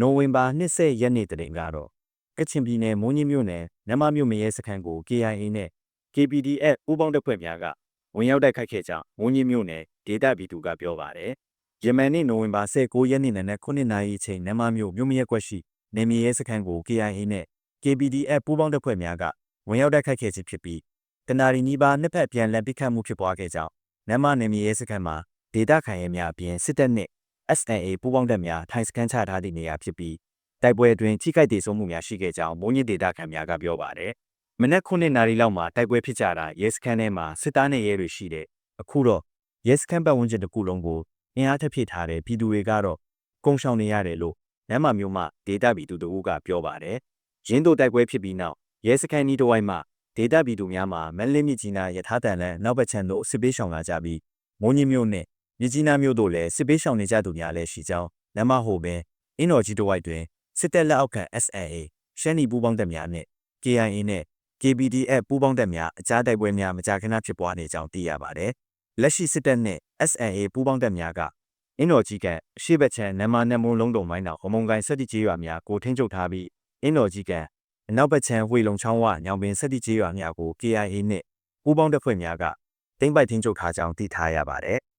နိုဝင်ဘာ20ရက်နေ့တရင်ကတော့ကချင်ပြည်နယ်မုံကြီးမြို့နယ်နမမြို့မရဲစခန်းကို KIA နဲ့ KPDF ပူးပေါင်းတပ်ဖွဲ့များကဝင်ရောက်တိုက်ခိုက်ခဲ့ကြောင်းမုံကြီးမြို့နယ်ဒေသပြည်သူကပြောပါတယ်။ယမန်နေ့နိုဝင်ဘာ19ရက်နေ့နနက်9:00နာရီအချိန်နမမြို့မြို့မရဲကွက်ရှိနေမရဲစခန်းကို KIA နဲ့ KPDF ပူးပေါင်းတပ်ဖွဲ့များကဝင်ရောက်တိုက်ခိုက်ခဲ့ခြင်းဖြစ်ပြီးတနာရီနီးပါးနှစ်ဖက်ပြန်လည်ပစ်ခတ်မှုဖြစ်ပွားခဲ့ကြောင်းနမနေမရဲစခန်းမှာဒေသခံရဲများအပြင်စစ်တပ်နဲ့ SNA ပူးပေါင်းတပ်များထိုင်စခန်းချထားသည့်နေရာဖြစ်ပြီးတိုက်ပွဲအတွင်းထိခိုက်ဒေဆုံးမှုများရှိခဲ့ကြောင်းမုံညစ်ဒေသခံများကပြောပါတယ်။မနက်9နာရီလောက်မှာတိုက်ပွဲဖြစ်ကြတာရဲစခန်းထဲမှာစစ်သားနဲ့ရဲတွေရှိတဲ့အခုတော့ရဲစခန်းပတ်ဝန်းကျင်တစ်ခုလုံးကိုအင်အားထပ်ဖြည့်ထားတဲ့ပြည်သူတွေကတော့ကုန်းရှောင်နေရတယ်လို့နမ်းမမျိုးမှဒေတာပြည်သူတို့ကပြောပါတယ်။ရင်းတို့တိုက်ပွဲဖြစ်ပြီးနောက်ရဲစခန်းဤတစ်ဝိုက်မှာဒေတာပြည်သူများမှာမန်လေးမြကြီးနာရထားတန်လန်နောက်ဘက်ချမ်းတို့စစ်ပေးရှောင်လာကြပြီးမုံညင်းမျိုးနဲ့ မြကြီးနားမျိုးတို့လည်းစစ်ပေးရှောင်နေကြသူများလည်းရှိကြောင်းနမဟိုပင်အင်းတော်ကြီးတစ်ဝိုက်တွင်စစ်တပ်လက်အောက်ခံ SNA ရှမ်းနီပူးပေါင်းတပ်များနဲ့ KIA နဲ့ KPDF ပူးပေါင်းတပ်များအကြားတိုက်ပွဲများမကြာခဏဖြစ်ပွားနေကြောင်းသိရပါတယ်။လက်ရှိစစ်တပ်နဲ့ SNA ပူးပေါင်းတပ်များကအင်းတော်ကြီးကအရှိဘက်ချမ်းနမနမုံလုံးတုံမိုင်းတော်ဟမုံကိုင်းစက်တိကြီးရွာများကိုထိန်းချုပ်ထားပြီးအင်းတော်ကြီးကအနောက်ဘက်ချမ်းဝေလုံချောင်းဝညောင်ပင်စက်တိကြီးရွာများကို KIA နဲ့ပူးပေါင်းတပ်ဖွဲ့များကတိမ့်ပိုက်ထိန်းချုပ်ထားကြောင်းသိထားရပါတယ်။